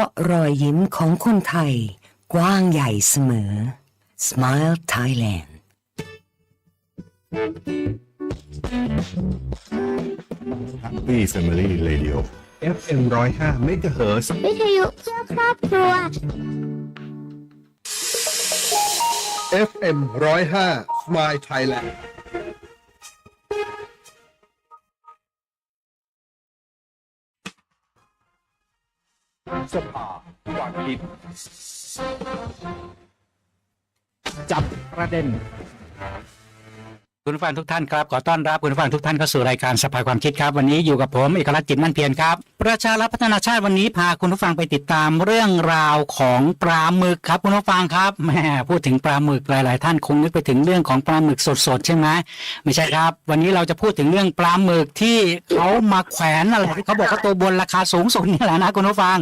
ราะรอยยิ้มของคนไทย กว้างใหญ่เสมอ Smile Thailand Happy Family Radio FM 105 MHz วิทยุเพื่อครอบครัว FM 105 Smile Thailand สภาความคิด จับประเด็น คุณผู้ฟังทุกท่านครับขอต้อนรับคุณผู้ฟังทุกท่านเข้าสู่รายการสภาความคิดครับ วันนี้อยู่กับผมเอกลักษณ์จิตมั่นเพียรครับ ประชารัฐพัฒนาชาติวันนี้พาคุณผู้ฟังไปติดตามเรื่องราวของปลาหมึกครับ คุณผู้ฟังครับแหม่พูดถึงปลาหมึกหลาย ๆ ท่านคงนึกไปถึงเรื่องของปลาหมึกสด ๆ ใช่ไหมไม่ใช่ครับ วันนี้เราจะพูดถึงเรื่องปลาหมึกที่เขามาแขวนอะไรที่เขาบอกว่าตัวบนราคาสูงสุดนี่แหละนะคุณผู้ฟัง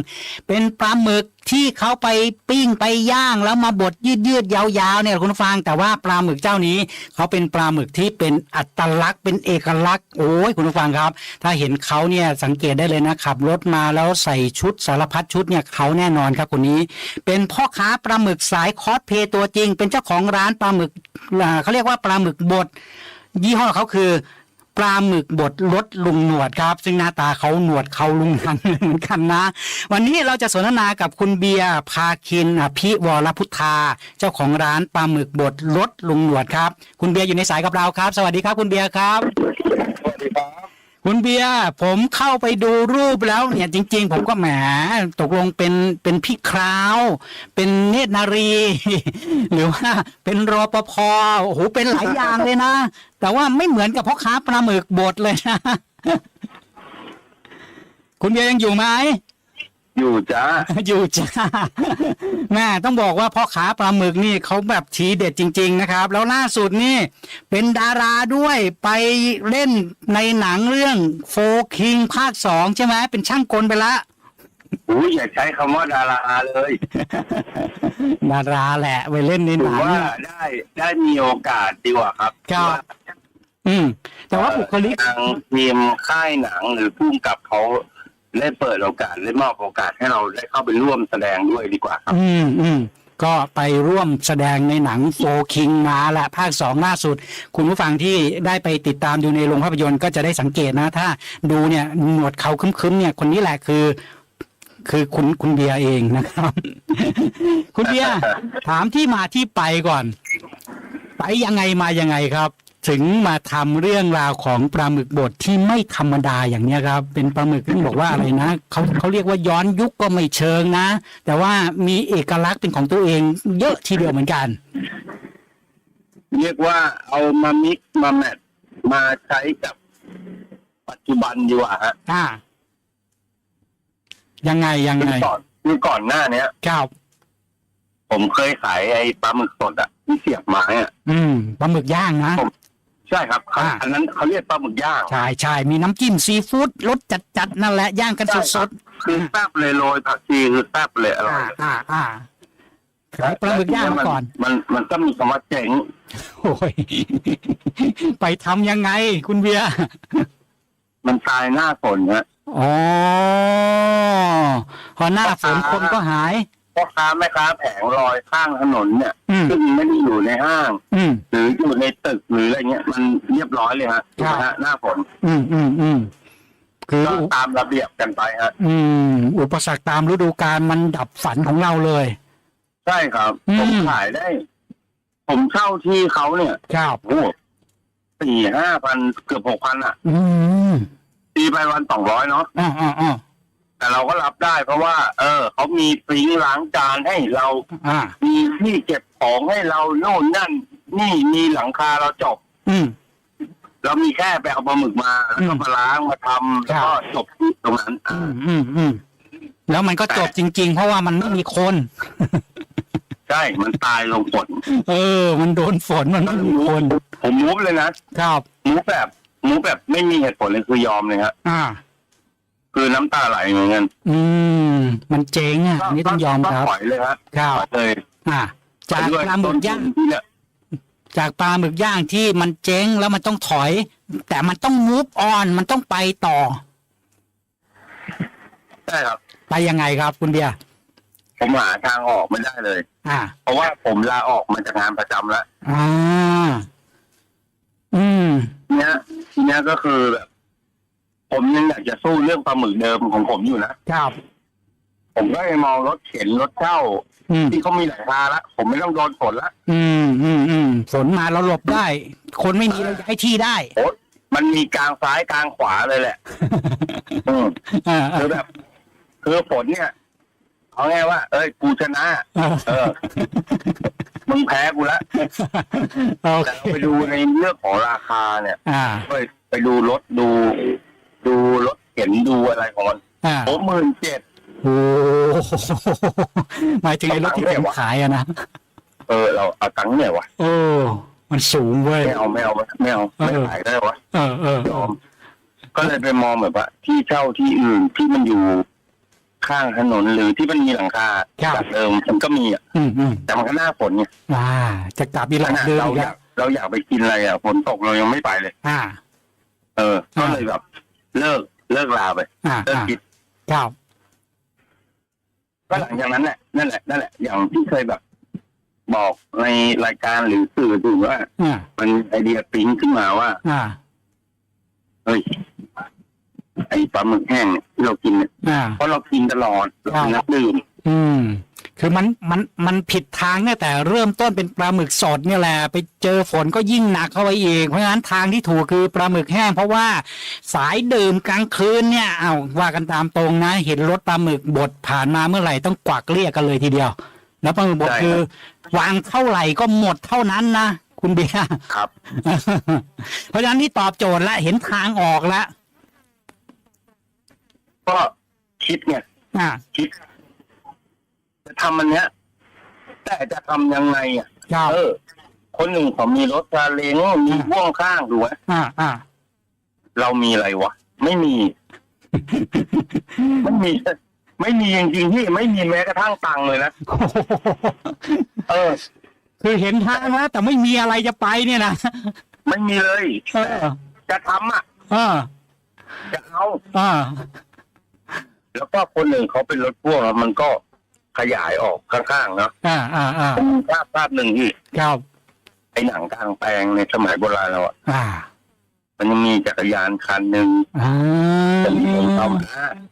เป็นปลาหมึก ที่เขาไปปิ้งไปย่างแล้วมาบดยืดยืดยาวๆเนี่ยคุณผู้ฟัง แต่ว่าปลาหมึกเจ้านี้เขาเป็นปลาหมึกที่เป็นอัตลักษณ์เป็นเอกลักษณ์โอ้ยคุณผู้ฟังครับ ถ้าเห็นเขาเนี่ยสังเกตได้เลยนะขับรถมาแล้วใส่ชุดสารพัดชุดเนี่ยเขาแน่นอนครับคนนี้ เป็นพ่อค้าปลาหมึกสายคอสเพย์ตัวจริง เป็นเจ้าของร้านปลาหมึกเขาเรียกว่าปลาหมึกบดยี่ห้อเขาคือ ปลาหมึกบดรสลุงหนวดครับ ซึ่งหน้าตาเขาหนวดเขาลุงหันเหมือนกันนะ วันนี้เราจะสนทนากับคุณเบียร์พาคินอภิวรพุทธาเจ้าของร้านปลาหมึกบดรสลุงหนวดครับ คุณเบียร์อยู่ในสายกับเราครับ สวัสดีครับ คุณเบียร์ครับคุุณเบียร์ผมเข้าไปดูรูปแล้วเนี่ยจริง ๆ ผมก็แหมตกลงเป็นเป็นพี่คราว เป็นเนตรนารี หรือว่าเป็นรอปภโอ้โหเป็นหลายอย่างเลยนะ แต่ว่าไม่เหมือนกับพ่อค้าปลาหมึกบดเลยนะ คุณเบียร์ยังอยู่ไหม อยู่จ้า อยู่จ้าแม่ต้องบอกว่าพ่อค้าปลาหมึกนี่เขาแบบทีเด็ดจริง ๆ นะครับ แล้วล่าสุดนี่ เป็นดาราด้วยไปเล่นในหนังเรื่องโฟคิงภาคสองใช่ไหมเป็นช่างกลไปละอุ้ยอย่าใช้คำว่าดาราเลย ดาราแหละไปเล่นในถืหอนังว่าเนี่ยได้ได้มีโอกาสดีกว่าครับครับอืม แต่ว่าบุคลิก ทางทีมค่ายหนังหรือผู้กำกับเขา ได้เปิดโอกาสได้มอบโอกาสให้เราได้เข้าไปร่วมแสดงด้วยดีกว่าครับ อืมอืมก็ไปร่วมแสดงในหนังโฟคิงมาละภาคสองล่าสุด คุณผู้ฟังที่ได้ไปติดตามดูในโรงภาพยนตร์ก็จะได้สังเกตนะ ถ้าดูเนี่ยหนวดเขาคึ้มๆเนี่ยคนนี้แหละคือ คือคุณคุณเบียร์เองนะครับ คุณเบียร์ถามที่มาที่ไปก่อน ไปยังไงมายังไงครับ ถึงมาทำเรื่องราวของปลาหมึกบดที่ไม่ธรรมดาอย่างเนี้ยครับ เป็นปลาหมึกที่บอกว่าอะไรนะเขาเขาเรียกว่าย้อนยุคก็ไม่เชิงนะ แต่ว่ามีเอกลักษณ์เป็นของตัวเอง เยอะทีเดียวเหมือนกัน เรียกว่าเอามามิกซ์มาแมทมาใช้กับปัจจุบันดีกว่าฮะอ่ายังไงยังคือไงก่อนคือก่อนหน้าเนี้ยครับผมเคยขายไอ้ปลาหมึกสดอะที่เสียบไม้อะอืมปลาหมึกย่างนะ ใช่ครับอ่า อันนั้นเขาเรียกปลาหมึกย่าง ใช่ใช่มีน้ำจิ้มซีฟู้ดรสจัดๆนั่นแหละย่างกันสดคือแซ่บเลยโรยผักชีคือแซ่บเลยอๆร่ออ่ายอ่าอ่าขายปลาหมึกย่างมาก่อน มันมันก็มีคำว่าเจ๋ง โอ้ย ไปทำยังไงคุณเบียร์ มันตายหน้าฝนฮะ อ๋อ พอหน้าฝนคนก็หาย พ่อค้าแม่ค้าแผงลอยข้างถนนเนี่ยอืมซึ่งไม่ได้อยู่ในห้าง อืม หรืออยู่ในตึกหรืออะไรเงี้ยมันเรียบร้อยเลยฮะถูกไหมครัฮะบหน้าฝนอืมอืมอืมคือก็ตามระเบียบกันไปฮะ อืมอุปสรรคตามฤดูกาลมันดับฝันของเราเลย ใช่ครับ อืม ผมขายได้ ผมเช่าที่เขาเนี่ยครับ โอ้สี่ห้าพันเกือบหกพันอะ อืมตีไปวันสองร้อยเนาะอ๋ออ๋ออ๋อ แต่เราก็รับได้เพราะว่า เออเขามีซิงค์ล้างจานให้เรา อ่า มีที่เก็บของให้เราโน่นนั่น นี่มีหลังคาเราจบ อืม เรามีแค่ไปเอาปลาหมึกมาแล้วก็อืมมาล้างมาทำแล้วก็จบที่ตรงนั้นอือ่ามอืมอืมแล้วมันก็จบจริง ๆ เพราะว่ามันไม่มีคน ใช่ มันตายลงฝนเออ มันโดนฝนมันไม่มีคน ผมมูฟเลยนะครับ มูฟแบบมูฟแบบไม่มีเหตุผลเลยคือยอมเลยครับ อ่า คือน้ำตาไหลเหมือนกันอืม มันเจ๊งอะอันนี่ต้องยอมครับปล่อยเลยครับครับปล่อยเลยอ่าจากไปด้วยปลาหมึกย่างต้นทุนที่เนี่ยจากปลาหมึกย่างที่มันเจ๊งแล้วมันต้องถอย แต่มันต้องมูฟออนมันต้องไปต่อ ใช่ครับ ไปยังไงครับคุณเบียร์ผมหาทางออกไม่ได้เลย อ่า เพราะว่าผมลาออกมาจากงานประจำแล้วอ่า อืมเนี้ยทีเนี้ยก็คือแบบ ผมยังอยากจะสู้เรื่องปลาหมึกเดิมของผมอยู่นะครับ ผมก็เลยมองรถเข็นรถเช่าอืม ที่เขามีหลังคาละผมไม่ต้องโดนฝนละอืมอืมอืมฝนมาเราหลบได้ คนไม่มีเราย้ายที่ได้ โอ๊ยมันมีกลางซ้ายกลางขวาเลยแหละ อืมอ่าคือแบบคือฝนเนี่ยเอาไงว่า เอ้ยกูชนะ อ่าเออ มึงแพ้กูละโอแต่เคเราไปดูในเรื่องของราคาเนี่ย อ่า ไปไปดูรถดู ดูรถเข็นดูอะไรของมันอ่าโอ้หมื่นเจ็ด โอ้โหหมายถึงไอ้รถที่ผมขายอะนะเออ เราเอาตังค์เนี่ยวะโอ้มันสูงเว้ย ไม่เอาไม่เอาไม่เอาไม่เออขายได้วะเออเออยอมก็เลยไปมองแบบว่า ที่เช่าที่อื่นที่มันอยู่ข้างถนนหรือที่มันมีหลังคาจากเดิมมันก็มีอะอืมอืมแต่มันก็หน้าฝนไงอ่า จะกลับอีหขลังนาดเดิมเราอีกอแล้ยาวกเราอยากไปกินอะไรอะฝนตกเรายังไม่ไปเลย อ่า เออ ก็อ่าเลยแบบ เลิกเลิกลาไปอ่าเลิกอ่าคิดครับ ก็หลังจากนั้นแหละนั่นแหละนั่นแหละอย่างที่เคยแบบ บอกในรายการหรือสื่อถึงว่า อ่า มันไอเดียปิ๊งขึ้นมาว่าอ่า เฮ้ยไอปลาหมึกแห้งเนี่ยที่เรากินเนี่ยอ่า เพราะเรากินตลอดเราเป็นนักดื่ม อืม คือมันมันมันผิดทางตั้งแต่เริ่มต้นเป็นปลาหมึกสดเนี่ยแหละไปเจอฝนก็ยิ่งหนักเข้าไปอีกเพราะฉะนั้นทางที่ถูกคือปลาหมึกแห้ง เพราะว่าสายดื่มกลางคืนเนี่ยเอาว่ากันตามตรงนะ เห็นรถปลาหมึกบดผ่านมาเมื่อไหร่ต้องกวักเรียกกันเลยทีเดียว แล้วปลาหมึกบดคือ วางเท่าไหร่ก็หมดเท่านั้นนะคุณเบียร์ครับ เพราะฉะนั้นที่ตอบโจทย์แล้วเห็นทางออกแล้วก็คิดไงอ่าคิด จะทำอันเนี้ย แต่จะทำยังไงอะครับ เออ คนหนึ่งเขามีรถซาเล้งมีพ่วงข้างถูกไหมอ่าอ่า เรามีอะไรวะ ไม่มี ไม่มี ไม่มีจริงๆที่ไม่มีแม้กระทั่งตังค์เลยนะโอ้โหเออ คือเห็นทางแล้วแต่ไม่มีอะไรจะไปเนี่ยนะไม่มีเลย เออจะทำอะ เออจะเอาอ่าแล้วก็คนหนึ่งเขาเป็นรถพ่วงอะมันก็ ขยายออกข้างๆเนาะอ่าอ่าอ่ามีภาพภาพหนึ่งที่ครับไอ้หนังกลางแปลงในสมัยโบราณเราอะอ่า มันยังมีจักรยานคันหนึ่งอ่าจะมีคนเข้ามา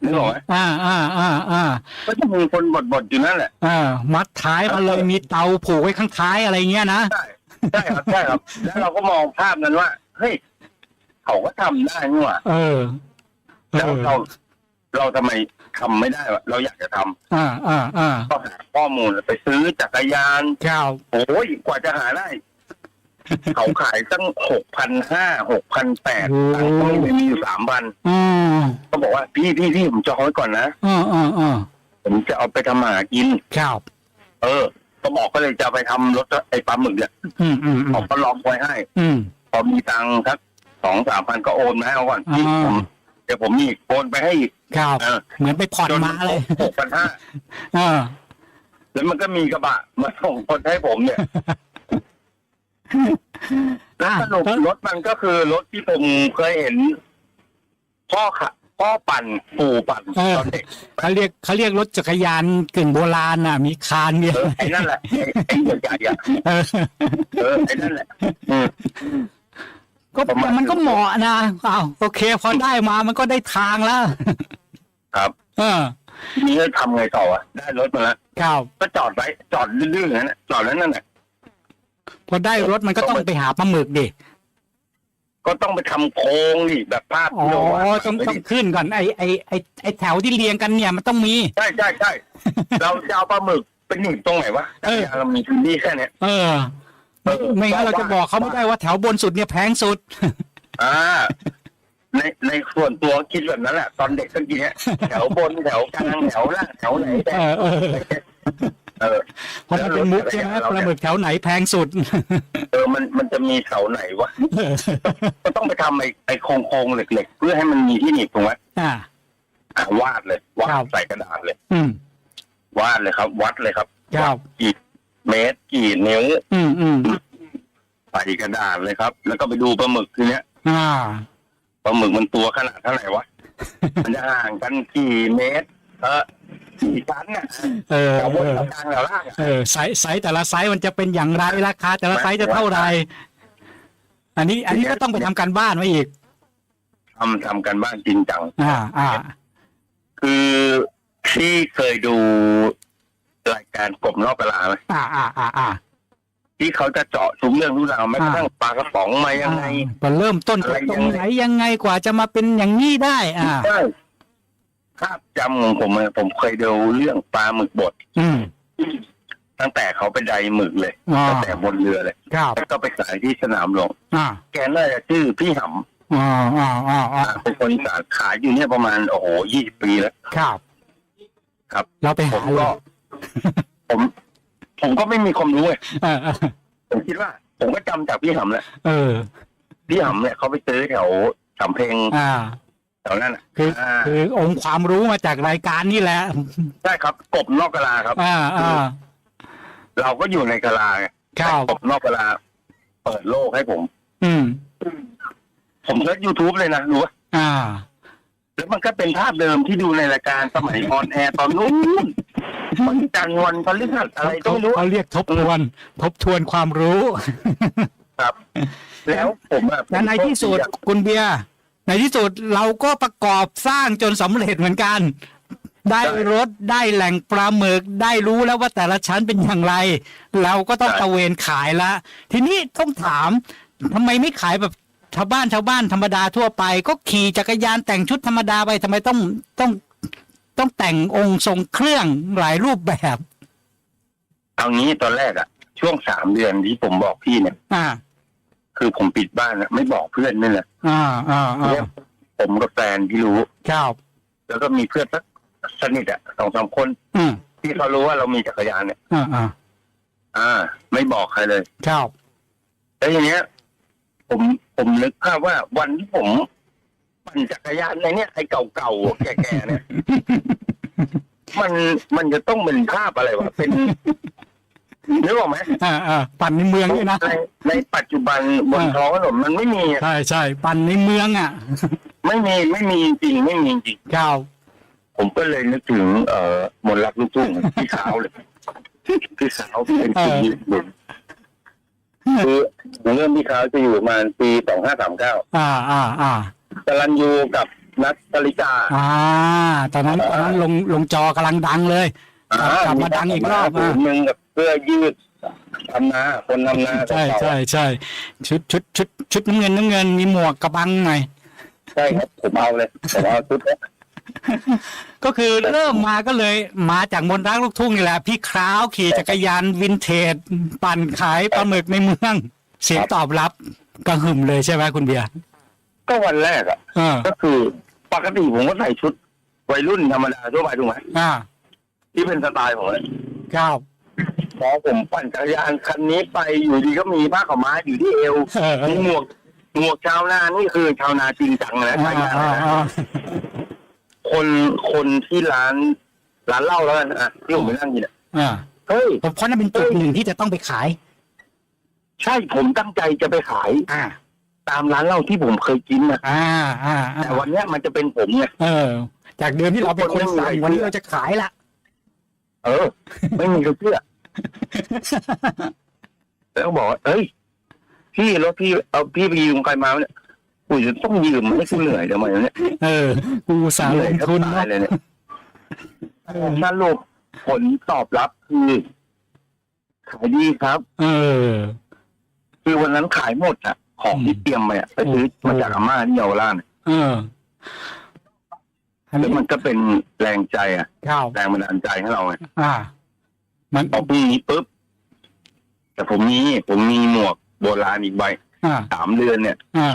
นึกออกไหมอ่าอ่าอ่าอ่าก็จะมีคนบดๆอยู่นั่นแหละอ่ามัดท้ายมาเลยมีเตาผูกไว้ข้างท้ายอะไรเงี้ยนะใช่ใช่ครับใช่ครับแล้วเราก็มองภาพนั้นว่าเฮ้ยเขาก็ทำได้นี่หว่าเออเอแล้วอเราเราทำไม ทำไม่ได้วะเราอยากจะทำอ่าอ่าอ่าก็หาข้อมูลไปซื้อจักรยาน ครับ โอ้ยกว่าจะหาได้ เขาขายตั้งหกพันห้าหกพันแปดตังค์ก็ไม่มีอยู่สามพันอืมก็บอกว่าพี่พี่พี่ผมจองไว้ก่อนนะ อ่าอ่าอ่าผมจะเอาไปทำหากิน ครับ เออ ก็บอกก็เลยจะเอาไปทำรถไอ้ปลาหมึกเนี่ยอืมอืมอืผมมก็ล็อกไว้ให้ อืม พอมีตังค์สักสองสามพันก็โอนมาให้เอาก่อนพี่อ่า ผม เดี๋ยวผมมีอีกโอนไปให้อีกครับ เออเหมือนไปผ่อนจนมาเลย หกพันห้าอ่าแล้วมันก็มีกระบะมาส่งคนให้ผมเนี่ย แล้วสรุปรถมันก็คือรถที่ผมเคยเห็น พ่อขะพ่อปั่นปู่ปั่นเออ ตอนเด็กเขาเรียกเขาเรียกรถจักรยานกึ่งโบราณน่ะ มีคานเนี่ยเออไอ้นั่นแหละไอ้ไอ้ใหญ่ๆอะเออ เออไอ้นั่นแหละอืม ก็ประมาณ มันก็เหมาะนะอ้าวโอเค พอได้มามันก็ได้ทางแล้วครับเออทีนี้ทำไงต่ออะได้รถมาแล้วครับก็จอดไว้จอดดื้อๆอย่างนั้นน่ะจอดแล้วนั่นแหละพอได้รถมันก็ต้องไปหาปลาหมึกดิก็ต้องไปทำโค้งดิแบบภาพอ๋อที่เราวาดต้องไว้ต้องดิขึ้นก่อนไอไอไอไอแถวที่เรียงกันเนี่ยมันต้องมี ใช่ใช่ใช่เราจะเอาปลาหมึกไปหนีบตรงไหนวะเออ เรามีพื้นที่แค่เนี้ยเออเออ ไม่งั้นเราจะบอกเขาไม่ได้ว่าแถวบนสุดเนี่ยแพงสุด อ่า ในในส่วนตัวคิดแบบนั้นแหละตอนเด็กก็กินเนี้ยแถวบนแถวกลางแถวล่างแถวไหนแต่เออเออเออเพราะมันเป็นมุกใช่ไหมปลาหมึกแถวไหนแพงสุด เออมันมันจะมีเสาไหนวะก็ต้องไปทำไอ้ไอ้โครงโครงๆเหล็กๆ เพื่อให้มันมีที่หนีบถูกไหมอ่าอะวาดเลยวาครัดบใส่กระดาษเลย อืมวาดเลยครับ วัดเลยครับครับกี่ เมตรกี่นิ้วอืมอืมใส่กระดาษเลยครับ แล้วก็ไปดูปลาหมึกทีเนี้ยอ่าปลาหมึกมันตัวขนาดเท่าไหร่วะ มันจะห่างกันกี่เมตร เออสี่ชั้นน่ะเออแถวบเอนอแถวกลางแถวล่างอะเออไซส์ไซส์แต่ละไซส์มันจะเป็นอย่างไรราคาแต่ละไซส์จะเท่าไหร่อันนี้ อันนี้ก็ต้องไปทำการบ้านไว้อีก ทำทำกันบ้านจริงจัง อ่า อ่า คือที่เคยดู รายการกบนอกเวลาไหมอ่าอ่าอ่าอ่าที่เขาจะเจาะทุกเรื่องทุกราวแม้กระทั่งปลากระป๋องมายังไงก็เริ่มต้นอะไรตรงยังไงไหนยังไงกว่าจะมาเป็นอย่างนี้ได้ อ่าใช่ภาพจำของผมอะผมเคยดูเรื่องปลาหมึกบดอืมตั้งแต่เขาไปไดหมึกเลยอ่าตั้งแต่บนเรือเลยครับแล้วก็ไปขายที่สนามหลวงอ่าแกน่าจะชื่อพี่หำอ่าอ่าอ่าอ่าอ่าเป็นคนอีสานขายอยู่เนี่ยประมาณโอ้โหยี่สิบปีแล้วครับ ครับ เราไปผหามเลก็ย ผม ผมก็ไม่มีความรู้ไงเออเออผมคิดว่า ผมก็จำจากพี่หำแหละเออ พี่หำเนี่ยเขาไปซื้อแถวสำเพ็งอ่า แถวนั้นอะคืออ่าคือองค์ความรู้มาจากรายการนี่แหละ ใช่ครับ กบนอกกะลาครับ อ่าอ่าเราก็อยู่ในกะลาไงครับแต่กบนอกกะลา เปิดโลกให้ผม อืม ผมเซิร์ชยูทูบเลยนะรู้ว่าอ่า แล้วมันก็เป็นภาพเดิมที่ดูในรายการสมัยออนแอร์ตอนนู้น วันจันทร์วันพฤหัสอะไรก็เขาไม่รู้เขาเรียกทบทวน ทบทวนความรู้ครับ แล้วผมอะแต่ในที่สุดคุณเบียร์ในที่สุดเราก็ประกอบสร้างจนสำเร็จเหมือนกัน ได้รถได้แหล่งปลาหมึกได้รู้แล้วว่าแต่ละชั้นเป็นอย่างไร เราก็ต้องตะเวนขายละ ทีนี้ต้องถามทำไมไม่ขายแบบชาวบ้านชาวบ้านธรรมดาทั่วไป ก็ขี่จักรยานแต่งชุดธรรมดาไปทำไมต้องต้อง ต้องแต่งองค์ทรงเครื่องหลายรูปแบบ เอางี้ตอนแรกอะช่วงสามเดือนที่ผมบอกพี่เนี่ย อ่า คือผมปิดบ้านอะไม่บอกเพื่อนนี่แหละอ่าอ่าอ่าเนี่ยผมกับแฟนที่รู้ ครับ แล้วก็มีเพื่อนสักสนิทอะสองสามคน อืมที่เขารู้ว่าเรามีจักรยานเนี่ย อ่าอ่าอ่า ไม่บอกใครเลย ครับแล้วอย่างเงี้ย ผมผมนึกภาพว่าวันที่ผม ปั่นจักรยานในเนี้ยไอ้เก่าๆแก่ๆเนี่ย มันมันจะต้องเป็นภาพอะไรวะเป็นนึกออกไหมอ่าอ่าปั่นในเมืองด้วยนะในในปัจจุบันบนอ่าท้องถนนมันไม่มีอะใช่ใช่ปั่นในเมืองอะไม่มีไม่มีจริงไม่มีจริงครับผมก็เลยนึกถึงเอ่อมนต์รักลูกทุ่งพี่ขาวเลยพี่ขาวเป็นคนญี่ปุ่นคือผมเริ่มพี่ขาวจะอยู่ประมาณปีสองห้าสามเก้าอ่าอ่าอ่า ตรันยูกับนัทตลิกา อ่า ตอนนั้นตอนนั้นลงลงจอกำลังดังเลย กลับกลับมาดังอีกรอบอะอะหนึ่งกับเสื้อยืดทำนาคนทำนาใช่เก่าๆใช่ใช่ชุดชุดชุดชุดน้ำเงินน้ำเงินมีหมวกกระบังหน่อย ใช่ครับผมเอาเลยผมเอาชุดนี้ก็คือเริ่มมาก็เลยมาจากมนต์รักลูกทุ่งนี่แหละ พี่คราวขี่จักรยานวินเทจ ปั่นขายปลาหมึกในเมือง เสียงตอบรับกระหึ่มเลยใช่ไหมคุณเบียร์ ก็วันแรกอะอ่าก็คือปกติผมก็ใส่ชุด วัยรุ่นธรรมดาทั่วไปถูกไหมอ่าที่เป็นสไตล์ผมเลยครับพอผมปั่นจักรยานคันนี้ไปอยู่ดีก็มีผ้าขาวม้าอยู่ที่เอวเออเอมีอหมวกหมวกชาวนานี่คือชาวนาจริงจังนะอ่าใช่อ่านะอ่าคนคนที่ร้านร้านเหล้าแล้วกันอะที่ผมไปนั่งกินอะอ่าเฮ้ยผมเพราะนั่นเป็นจุดหนึ่งที่จะต้องไปขาย ใช่ผมตั้งใจจะไปขาย อ่า ตามร้านเหล้าที่ผมเคยกินนะอ่าอ่าอ่าแต่วันเนี้ยมันจะเป็นผมไง เออ จากเดิมที่เราเป็นคนสั่งทุกคนไม่มีวันนี้เราจะขายละ เออ ไม่มีใครเชื่อ แล้วก็บอกว่าเอ้ย พี่รถพี่เอาพี่ไปยืมใครมาเนี่ยกูจะต้องยืมให้กูเหนื่อยทำไมเนี่ยเออ กูอุตสาห์เหลนื่อยงแทบทุนตายเนาะเลยเนี่ยเออสรุปผลตอบรับคือขายดีครับ เออ คือวันนั้นขายหมดอะ ของที่เตรียมไปอะไปซื้อมาจากอาม่าที่เยาวราชเนี่ยเอออันแล้วนี้มันก็เป็นแรงใจอะข้าวแรงบันดาลใจให้เราไงอ่า มันพอพรุ่งนี้ปุ๊บ แต่ผมมีผมมีหมวกโบราณอีกใบอ่าสามเดือนเนี่ย อ่า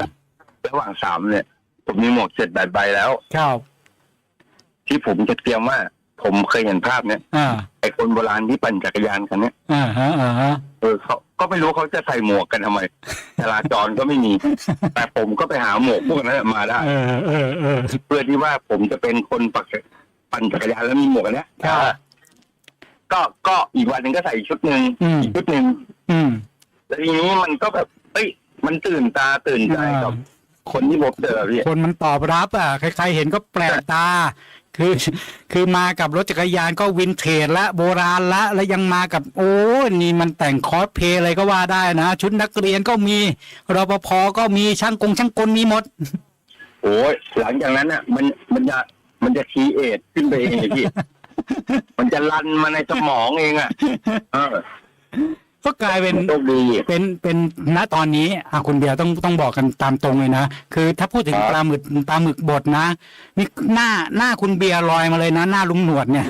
ระหว่างสามเนี่ย ผมมีหมวกเจ็ดแปดใบแล้ว ข้าวที่ผมจะเตรียมว่า ผมเคยเห็นภาพเนี่ยอ่าไอ้คนโบราณที่ปั่นจักรยานคันเนี้ยอ่าฮะอ่าฮะเออเขาก็ไม่รู้เขาจะใส่หมวกกันทำไมจราจรก็ไม่มี แต่ผมก็ไปหาหมวกพวกนั้นมาได้ เออเออเออเพื่อที่ว่าผมจะเป็นคนปักปั่นจักรยานแล้วมีหมวกอันเนี้ยครับ ก็ก็อีกวันหนึ่งก็ใส่อีกชุดหนึ่งอืม อีกชุดหนึ่งอืมแล้วทีนี้มันก็แบบเอ้ยมันตื่นตาตื่นใจกับคนที่พบเจอพี่ คนมันตอบรับอะใครๆเห็นก็แปลกตา คือคือมากับรถจักรยานก็วินเทจละโบราณละ แล้วยังมากับ โอ้นี่มันแต่งคอสเพลย์อะไรก็ว่าได้นะ ชุดนักเรียนก็มีรปภก็มีช่างกงช่างกลมีหมด โอ้ยหลังจากนั้นอะ มันมันจะมันจะคีเอทขึ้นไปเองเลยพี่ มันจะรันมาในสมองเองอะเออ ก็กลายเป็นโชคดี เป็นเป็นณตอนนี้อะคุณเบียร์ต้องต้องบอกกันตามตรงเลยนะคือถ้าพูดถึงครับ ปลาหมึกปลาหมึกบดนะนี่หน้าหน้าคุณเบียร์ลอยมาเลยนะหน้าลุงหนวดเนี่ย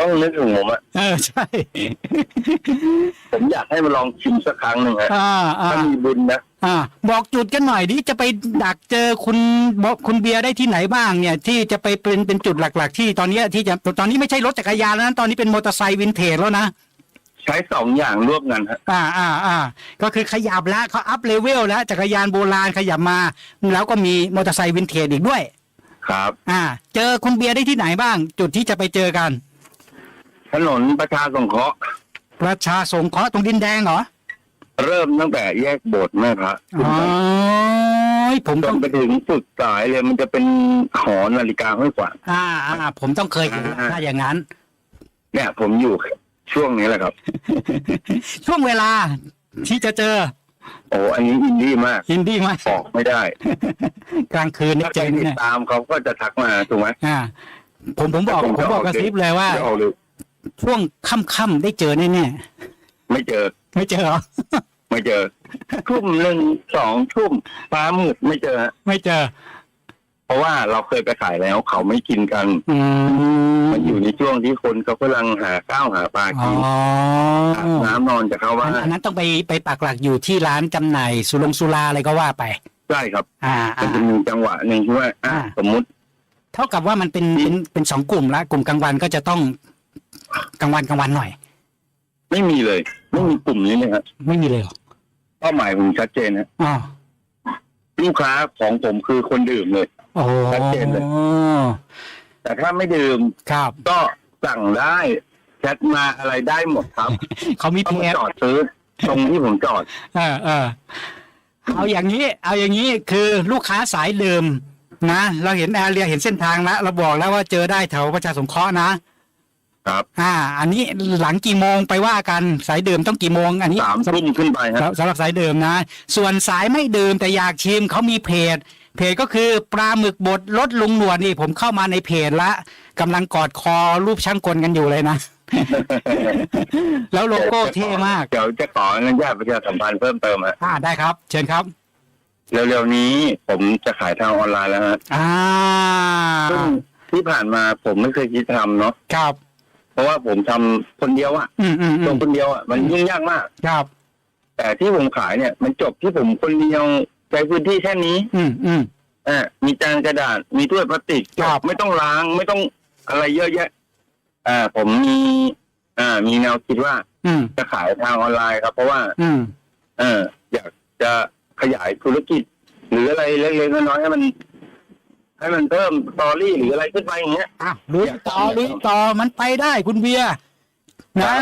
ต้องนึกถึงผมอะเออใช่ผมอยากให้มาลองชิมสักครั้งหนึ่งฮะอ่าอ่าถ้ามีบุญนะอ่าบอกจุดกันหน่อยดิจะไปดักเจอคุณบอกคุณเบียร์ได้ที่ไหนบ้างเนี่ย ที่จะไปเป็นเป็นจุดหลัก ๆ ที่ตอนเนี้ยที่จะตอนนี้ไม่ใช่รถจักรยานแล้วนะตอนนี้เป็นมอเตอร์ไซค์วินเทจแล้วนะ ใช้สองอย่างร่วมกันฮะอ่าอ่าอ่าก็คือขยับแล้วเขาอัพเลเวลแล้วจักรยานโบราณขยับมา แล้วก็มีมอเตอร์ไซค์วินเทจอีกด้วย ครับ อ่า เจอคุณเบียร์ได้ที่ไหนบ้าง จุดที่จะไปเจอกัน ถนนประชาสงเคราะห์ประชาสงเคราะห์ตรงดินแดงเหรอเริ่มตั้งแต่แยกโบสถ์แม่พระขึ้นอ๋อไปผมจต้อนงไปถึงสุดสายเลยมันจะเป็นหอนาฬิกาห้อยขวาง อ่าอ่าผมต้องเคยเห็นอ่าถ้าอย่างนั้น เนี่ยผมอยู่ ช่วงนี้แหละครับ ช่วงเวลาที่จะเจอ โอ้อันนี้อินดี้มากอินดี้มากออกไม่ได้ กลางคืนนี่ถ้าเจใครอติดเนี่ยตามเขาก็จะทักมาถูกไหมอ่า ผมผมบอกแต่ผมผมบอกจะออกกระซิบเลยว่า จะออกหรือช่วงค่ำๆได้เจอแน่ไม่เจอ ๆไม่เจอเหรอ ไม่เจอ ทุ่มหนึ่งสองทุ่มฟ้ามืดไม่เจอฮะไม่เจอเพ ราะว่าเราเคยไปขายแล้วเขาไม่กินกัน อืมมันอยู่ในช่วงที่คนเขากำลังหาข้าวหาปลาอ๋กิอนอาบน้ำนอนจะเข้าอับ้านนอันนั้นต้องไปไปปักหลักอยู่ที่ร้านจำหน่ายสุรงสุราอะไรก็ว่าไป ใช่ครับ อ่ามันอ่าจะมีจังหวะหนึ่งที่ว่าอะอ่า สมมุติ เท่ากับว่ามันเป็นเป็นเป็นสองกลุ่มละกลุ่มกลางวันก็จะต้องกลางวันกลางวันหน่อย ไม่มีเลย ไม่มีกลุ่มนี้เลยครับไม่มีเลยเหรอเป้าหมายผมชัดเจนนะอ๋อลูกค้าของผมคือคนดื่มเลย โอ้โหชัดเจนเลย แต่ถ้าไม่ดื่มครับ ก็สั่งได้แชทมาอะไรได้หมดครับเขามีต้องเพมาจจอดซื้อ ตรงที่ผมจอด เออเออเอาอย่างนี้ เอาอย่างนี้คือลูกค้าสายเดิมนะ เราเห็นแอเรียเห็นเส้นทางแล้วเราบอกแล้วว่าเจอได้แถวประชาสงเคราะห์นะครับ อ่า อันนี้หลังกี่โมงไปว่ากันสายเดิมต้องกี่โมง อันนี้สามทุ่มขึ้นไปฮะ สำสำหรับสายเดิมนะ ส่วนสายไม่ดื่มแต่อยากชิมเขามีเพจ เพจก็คือปลาหมึกบดรสลุงหนวดนี่ผมเข้ามาในเพจละกำลังกอดคอรูปช่างกลกันอยู่เลยนะ แล้วโลโก้เท่มากเดี๋ยวจะขออนุญาตประชาสัมพันธ์เพิ่มเติมฮะอ่าได้ครับ เชิญครับ เร็วๆนี้ผมจะขายทางออนไลน์แล้วฮะอ่าซึ่งที่ผ่านมาผมไม่เคยคิดทำเนาะครับ เพราะว่าผมทำคนเดียวอะอืมอืมอืตัวมคนเดียวอะมันยุ่งยากมาก ครับแต่ที่ผมขายเนี่ย มันจบที่ผมคนเดียว ใช้พื้นที่แค่นี้ อืมอืมอ่ามีจานกระดาษ มีถ้วยพลาสติกครับ ไม่ต้องล้าง ไม่ต้องอะไรเยอะแยะอ่าผมมี อ่า มีแนวคิดว่าอืมจะขายทางออนไลน์ครับ เพราะว่า อืม เออ อยากจะขยายธุรกิจ หรืออะไรเล็กๆน้อยๆให้มัน ให้มันเพิ่มสตอรี่หรืออะไรขึ้นไปอย่างเงี้ย อะลุยต่อลุยต่อมันไปได้คุณเบียร์ครันะบ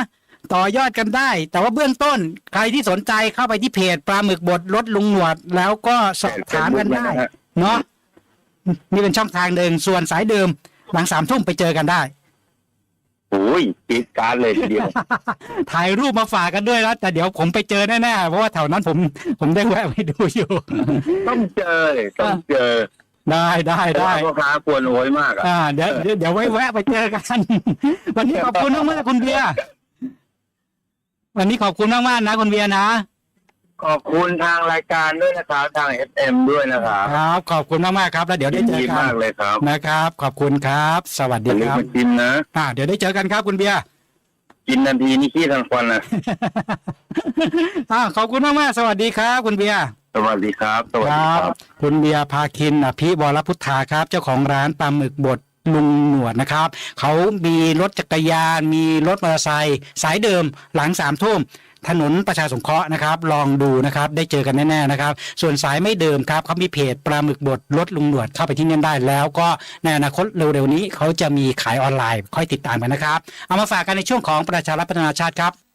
ต่อยอดกันได้ แต่ว่าเบื้องต้นใครที่สนใจเข้าไปที่เพจปลาหมึกบดรถลุงหนวด แล้วก็สอบถามกันได้นะฮะเนาะนี่เป็นช่องทางเดิมส่วนสายเดิม หลังสามทุ่มไปเจอกันได้โอ้ยปิดการดเลยทีเดียว ถ่ายรูปมาฝากกันด้วยนะแต่เดี๋ยวผมไปเจอแน่ๆเพราะว่าแถวนั้นผม ผมได้แวะไปดูอยู่ ต้องเจอเลยต้องเจอได้ได้ได้พ่อค้าควรโวยมากอะอ่าเดี๋ยวเดี๋ยวเดี๋ยวไว้แวะไปเจอกัน วันนี้ขอบคุณมากๆคุณเบียร์ วันนี้ขอบคุณมากๆนะคุณเบียร์นะ ขอบคุณทางรายการด้วยนะครับทางเอฟเอ็มด้วยนะครับครับ ขอบคุณมากๆครับ แล้วเดี๋ยวได้ยินเจอดีกัมานกเลยครับนะครับ ขอบคุณครับ สวัสอดีย่าลืคมรับมาชิมนะอ่าเดี๋ยวได้เจอกันครับคุณเบียร์กินทันทีนี่ขี้ทันควันนะอ่าขอบคุณมากๆสวัสดีครับ คุณเบียร์สวัสดีครับ สวัสดีครับ คุณเบียร์พาคินอภิวรพุทธาครับ เจ้าของร้านปลาหมึกบด ลุงหนวดนะครับเขามีรถจักรยาน มีรถมอเตอร์ไซค์สายเดิมหลังสามทุ่มถนนประชาสงเคราะห์นะครับ ลองดูนะครับได้เจอกันแน่ๆนะครับ ส่วนสายไม่เดิมครับเขามีเพจปลาหมึกบดรถลุงหนวดเข้าไปที่นั่นได้แล้วก็ในอนาคตเร็วๆนี้เขาจะมีขายออนไลน์ค่อยติดตามกันนะครับ เอามาฝากกันในช่วงของประชารัฐพัฒนาชาติครับ